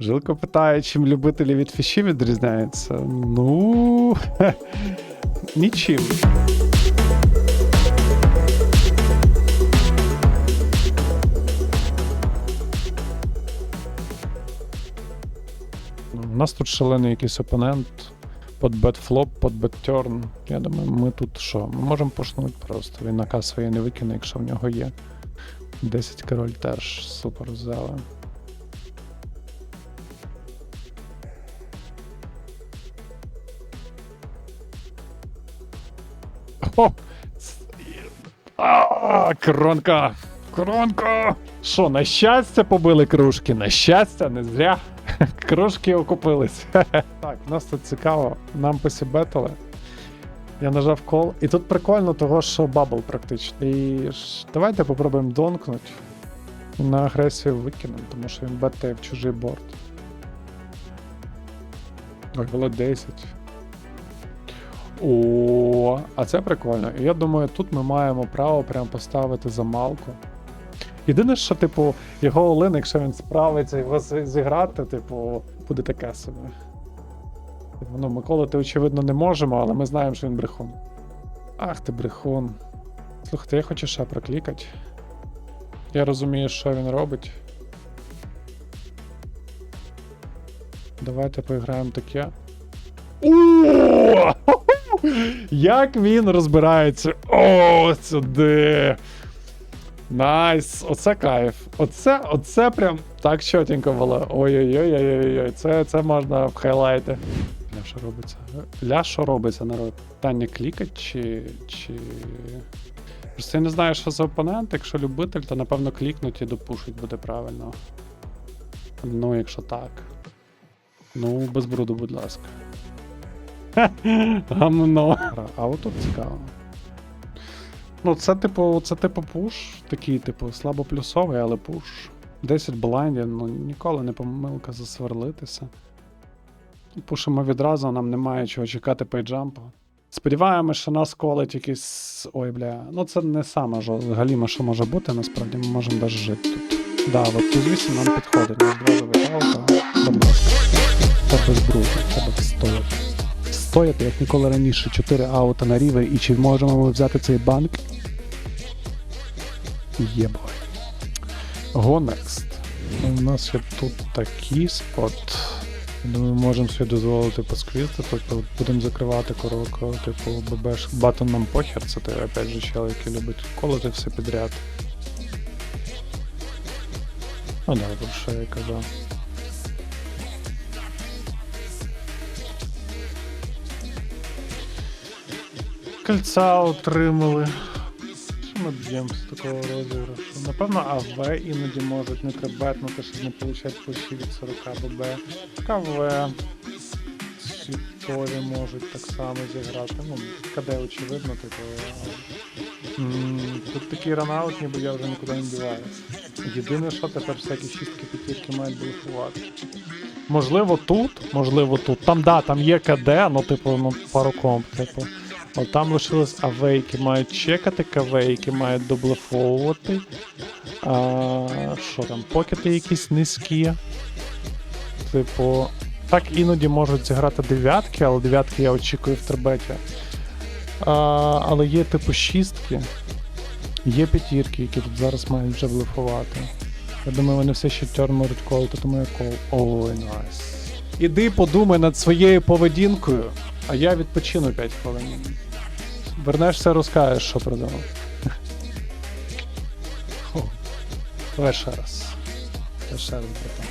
Жилко питає, чим любителі від фіші відрізняються. Ну. Нічим. У нас тут шалений якийсь опонент. Под бетфлоп, под беттерн. Я думаю, ми тут що? Ми можемо пошнути просто. Він наказ своєї не викине, якщо в нього є. 10 король теж супер взяли. А, Коронка! Коронка! Що, на щастя побили кружки? На щастя, не зря. Кружки окупились. Так, нас тут цікаво. Нам посібетили. Я нажав кол. І тут прикольно того, що бабл практично. І давайте попробуємо донкнуть. На агресію викинемо, тому що він бетає в чужий борт. Ой, було 10. О, а це прикольно. І я думаю, тут ми маємо право прям поставити замалку. Єдине, що, типу, його Олин, якщо він справиться його зіграти, типу, буде таке собі. Ну, Миколити, очевидно, не можемо, але ми знаємо, що він брехун. Ах ти брехун. Слухайте, я хочу ще проклікати. Я розумію, що він робить. Давайте поіграємо таке. О! Як він розбирається? О, сюди. Найс, оце кайф. Оце, оце прям так чотенько було. Ой-ой-ой, це, це можна в хайлайти. Ля, що робиться? Ля, що робиться, народ? Питання клікать чи. чи. Просто я не знаю, що за опонент. Якщо любитель, то напевно клікнуть і допушить буде правильно. Ну, якщо так. Ну, без бруду, будь ласка. Гамно. А отут цікаво. Ну, це типу, це типу пуш, такий, типу, слабо плюсовий, але пуш. 10 блайндів, ну ніколи не помилка засверлитися. Пушимо відразу, нам немає чого чекати пейджампу. Сподіваємось, що нас колить якийсь. Ой, бля. Ну це не саме галіме, що може бути, насправді ми можемо навіть жити тут. Да, от тут 8 нам підходить. У два завиталка. Будь ласка. Це без бруду, треба встояти. Стояти, як ніколи раніше, 4 аута на рівень, і чи можемо ми взяти цей банк? Єбой. Go next. У нас є тут такий спот. Думаю, можемо собі дозволити посквізти, тобто будемо закривати короко, типу ББш. Батон нам похер, це той опять же чел, який любить колоти все підряд. Ну да, про що я казав. Кольця отримали. Що ми б'ємо з такого розіграшу? Напевно, АВ іноді можуть не требетнути, щоб не получати пуші від 40 ББ. КВ. Світові можуть так само зіграти. Ну, КД очевидно, типу. Тут такий ранаут, ніби я вже нікуди не діваюся. Єдине, що тепер всякі шістки п'ятірки мають блефувати. Можливо, тут, можливо, тут. Там, да, там є КД, ну, типу, ну, пару комп, типу. От там лишились АВ, які мають чекати КВ, які мають доблефовувати. А, що там, покети якісь низькі. Типу, так іноді можуть зіграти дев'ятки, але дев'ятки я очікую в требеті. А, але є типу шістки, є п'ятірки, які тут зараз мають вже блефувати. Я думаю, вони все ще терн можуть колити, тому я кол. Ой, найс. Іди подумай над своєю поведінкою, а я відпочину 5 хвилин. Вернешся, розкажеш, що продавав. Ще раз. Ще раз, братан.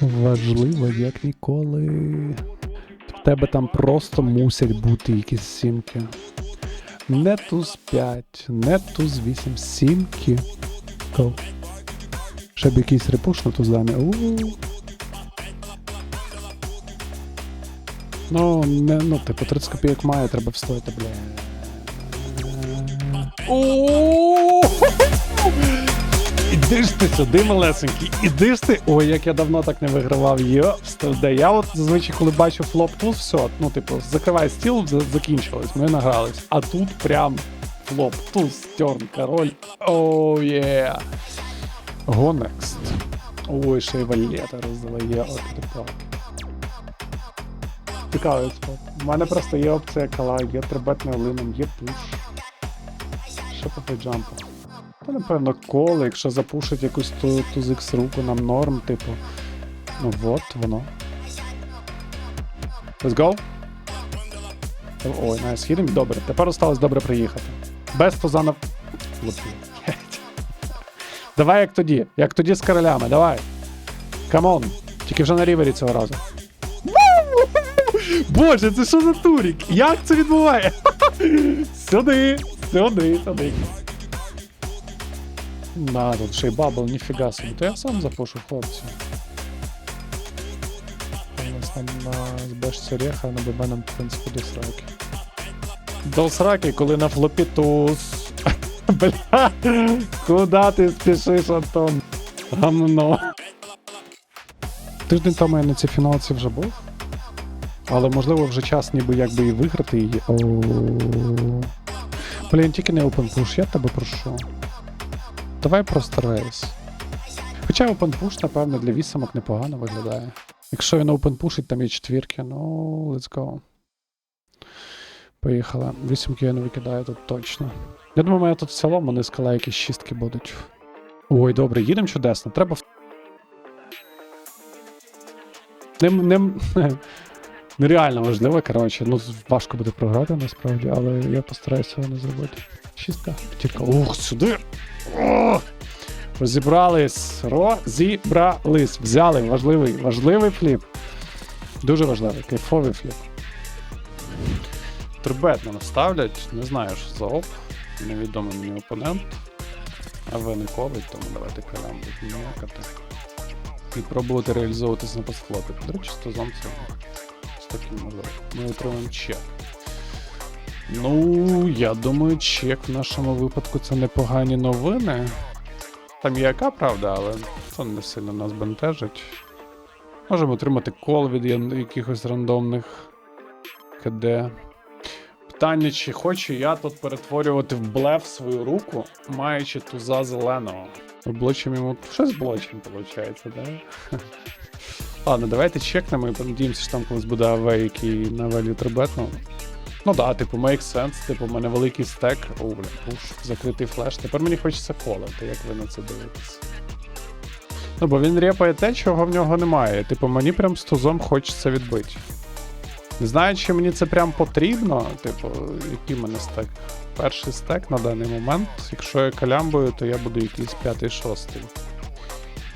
Важливо, як ніколи. В тебе там просто мусять бути якісь сімки. Не туз 5, не туз 8, сімки. Щоб якийсь репуш на тузамі. Ну, не, ну, типу, 30 копійок має, треба встояти, бля. Іди ж ти сюди, малесенький, іди ж ти. Ой, як я давно так не вигравав. Йо, де я от зазвичай, коли бачу флоп туз, все, ну, типу, закривай стіл, закінчилось, ми награлись. А тут прям флоп туз, терн, король. Оу, є. Go next. Ой, ще й валета роздає, от типа. Цікавий спот. У мене просто є опція кала, є трибетний олином, є пуш. Що по фейджампу? Та напевно коло, якщо запушить якусь ту, ту з руку нам норм, типу. Ну от воно. Let's go. Ой, найс, їдемо. Добре. Тепер осталось добре приїхати. Без туза на. Давай як тоді. Як тоді з королями, давай. Камон. Тільки вже на рівері цього разу. Боже, це що за турік? Як це відбуває? Сюди, сюди, сюди. На, тут ще й бабл, ніфіга собі. То я сам запушу, хлопці. У нас там на збежці реха, на ББ нам, в принципі, до сраки. До сраки, коли на флопі туз. Бля, куди ти спішиш, Антон? Гамно. Тиждень тому я на цій фіналці вже був. Але можливо вже час ніби якби і виграти її. Блін, тільки не open push, я тебе прошу. Давай просто рейс. Хоча open push, напевно, для вісімок непогано виглядає. Якщо він open пушить, там є четвірки, ну, let's go. Поїхали. Вісімки я не викидаю тут точно. Я думаю, мене тут в цілому не скала якісь шістки будуть. Ой, добре, їдемо чудесно. Треба в. Нем, нем... Нереально важливо, коротше. Ну, важко буде програти насправді, але я постараюся цього не зробити. Шістка. Тільки. Ух, сюди. О! Розібрались. Розібрались. Взяли. Важливий, важливий фліп. Дуже важливий, кайфовий фліп. Трибет нам ставлять, не знаю, що за оп. Невідомий мені опонент. А ви не колить, тому давайте калям будемо м'якати. І пробувати реалізовуватись на постфлопі. До речі, це з таким можливо. Ми отримаємо чек. Ну, я думаю, чек в нашому випадку це непогані новини. Там є яка правда, але це не сильно нас бентежить. Можемо отримати кол від якихось рандомних КД. Питання, чи хочу я тут перетворювати в блеф свою руку, маючи туза зеленого. Облочим йому щось блочим, виходить, да? Ладно, давайте чекнемо і подивимося, що там колись буде АВ, який на value трибетнув. Ну да, типу, make sense, типу, у мене великий стек. О, бля, пуш, закритий флеш. Тепер мені хочеться кола, то як ви на це дивитесь? Ну, бо він репає те, чого в нього немає. Типу, мені прям з тузом хочеться відбити. Не знаю, чи мені це прям потрібно. Типу, який в мене стек? Перший стек на даний момент. Якщо я калямбую, то я буду якийсь п'ятий-шостий.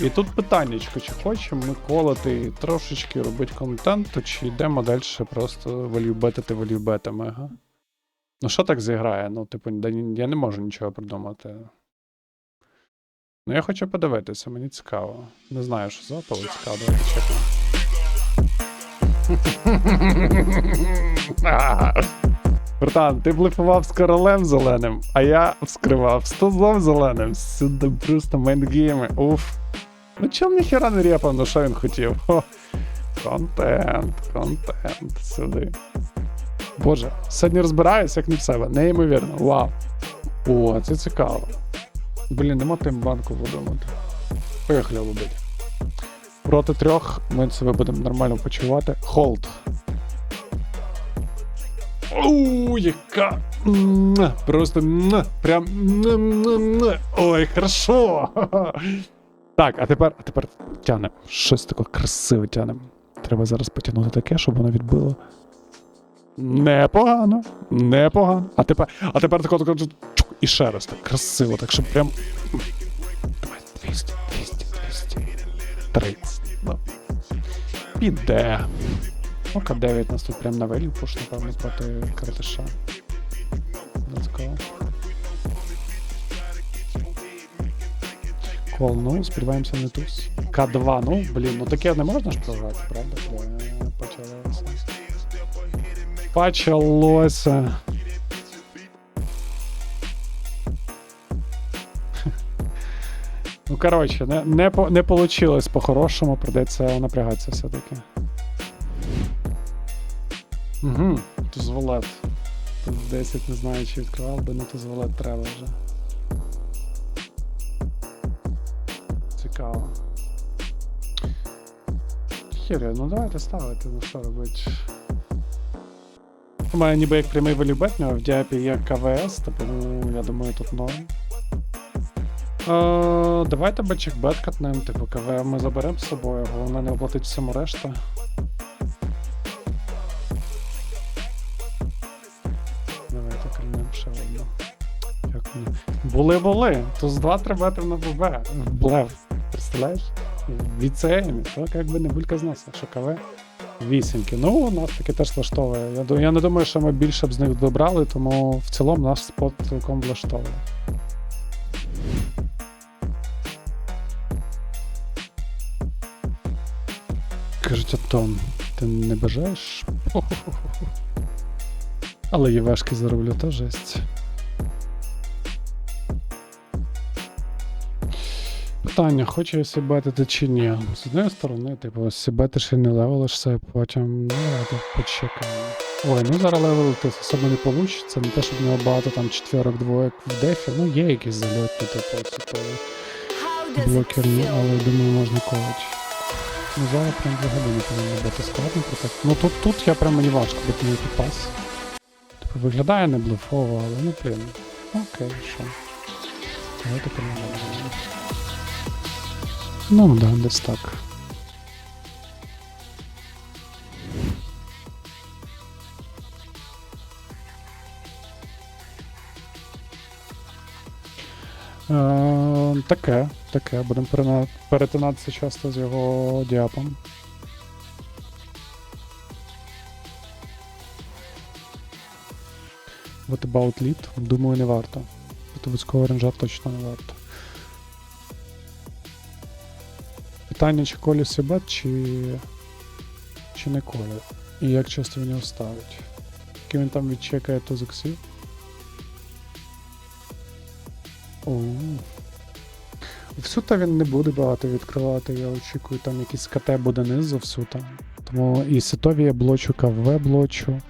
І тут питаннячко, чи хочемо ми колоти трошечки робити контент, чи йдемо далі просто валюбетити валюбетами, ага? Ну що так зіграє? Ну, типу, я не можу нічого придумати. Ну, я хочу подивитися, мені цікаво. Не знаю, що за, але цікаво, давайте чекаємо. Братан, ти блефував з королем зеленим, а я вскривав з тузом зеленим. Сюди просто мейнгейми. Уф. Ну чом ніхера не репав, ну що він хотів? Хо. Контент, контент, сюди. Боже, сьогодні розбираюсь, як не в себе. Неймовірно. Вау. О, це цікаво. Блін, нема тим банку видумати. Поїхали лубити. Проти трьох ми себе будемо нормально почувати. Холд. Оу, яка. Просто прям. Ой, хорошо. Так, а тепер, а тепер тянемо. Щось таке красиве тянемо. Треба зараз потягнути таке, щоб воно відбило. Непогано, непогано. А тепер, а тепер тако, тако, чук, і ще раз так красиво, так щоб прям. Давай, 200, 200, 200. 30. Ну. Піде. Ну, К9 нас тут прям на велі пуш, напевно, проти Картиша. Кол, ну, сподіваємося, не туз. К2, ну, блін, ну таке не можна ж програти, правда? Е, Почалося. Почалося. Ну, коротше, не, не, не получилось по-хорошому, придеться напрягатися все-таки. Угу, тузволет. Тут 10 не знаю, чи відкривав би, на тузволет треба вже. 4, ну давайте ставити, ну що робить. У мене ніби як прямий велібет, в діапі є КВС, тому я думаю тут норм. Е, Давайте бачик бет катнем, типу КВ ми заберемо з собою, головне не оплатить всьому решта. Давайте кальнем ще одну. Були-були, туз 2 3 метри на ББ. Блев, представляєш? В VCM, то як би не булька з носа, що КВ. Вісімки. Ну, нас таки теж влаштовує. Я, я не думаю, що ми більше б з них добрали, тому в цілому наш спот цілком влаштовує. Кажуть, Антон, ти не бажаєш? Але ЄВшки зароблю то жесть. Питання, хочу я сібетити чи ні. З однієї сторони, типу, сібетиш і не левелишся, потім, ну, давайте почекаємо. Ой, ну зараз левелити особо не вийде. Не те, щоб нього багато там четверок, двоєк в дефі. Ну, є якісь зальотні, типу, супові блокерні, але думаю, можна колоть. Ну зараз прям взагалі не повинно бути складно проте. Ну тут, тут я прям мені важко бути мій пас. Типу виглядає не блефово, але ну блін. Окей, що. Давайте помагаємо. Ну да, десь так. Е, таке, таке. Будемо перетинатися часто з його діапом. What about lead? Думаю, не варто. Готовицького ренжа точно не варто. Питання, чи колі Сібет, чи. чи не колі. І як часто в нього ставить. Який він там відчекає тузиксів. О. В сута він не буде багато відкривати, я очікую, там якийсь КТ буде низу в сута. Тому і ситові я блочу, КВ блочу.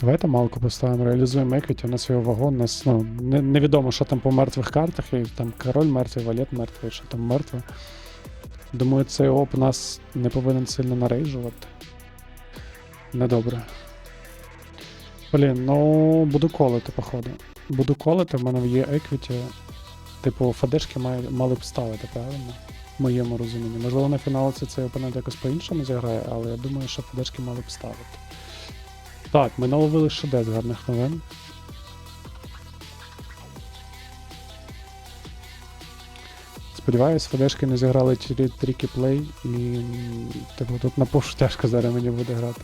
Давайте малку поставимо, реалізуємо еквіті, у нас його вагон, у нас ну, не, невідомо, що там по мертвих картах, і там король мертвий, валет мертвий, що там мертве. Думаю, цей оп нас не повинен сильно нарейжувати. Недобре. Блін, ну буду колити, походу. Буду колити, в мене є еквіті. Типу, фадешки має, мали б ставити, правильно? В моєму розумінні. Можливо, на фіналці цей опонент якось по-іншому зіграє, але я думаю, що фадешки мали б ставити. Так, ми наловили ще з гарних новин. Сподіваюсь, фадешки не зіграли трі- трікі плей і типу тут на пошу тяжко зараз мені буде грати.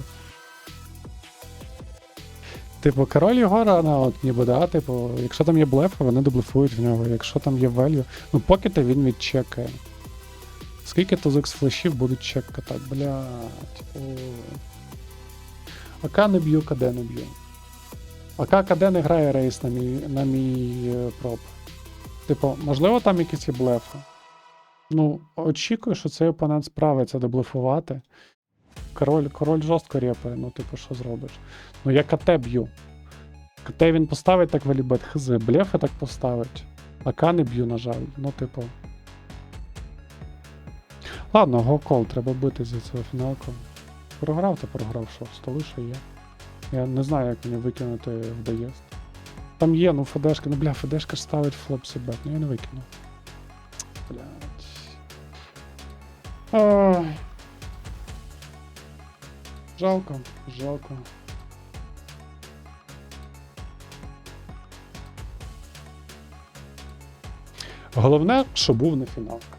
Типу, король його рана, от ніби, да, типу, якщо там є блефи, вони доблефують в нього. Якщо там є велью, ну покети він відчекає. Скільки тузик з флешів будуть чекати? Блядь. Ой. АК не б'ю, КД не б'ю. АК КД не грає рейс на мій, на мій е, проб. Типу, можливо, там якісь є блефи. Ну, очікую, що цей опонент справиться доблефувати. Король, король жорстко репає, ну, типу, що зробиш? Ну, я КТ б'ю. КТ він поставить так валібет, хз, блефи так поставить. АК не б'ю, на жаль. Ну, типу. Ладно, гокол, треба бити за цього фіналку. Програв, то програв, що столи ще є. Я не знаю, як мені викинути в доїзд. Там є, ну ФДшка, ну бля, ФДшка ставить флоп себе, ну я не викину. Блядь. Жалко, жалко. Головне, що був на фіналка.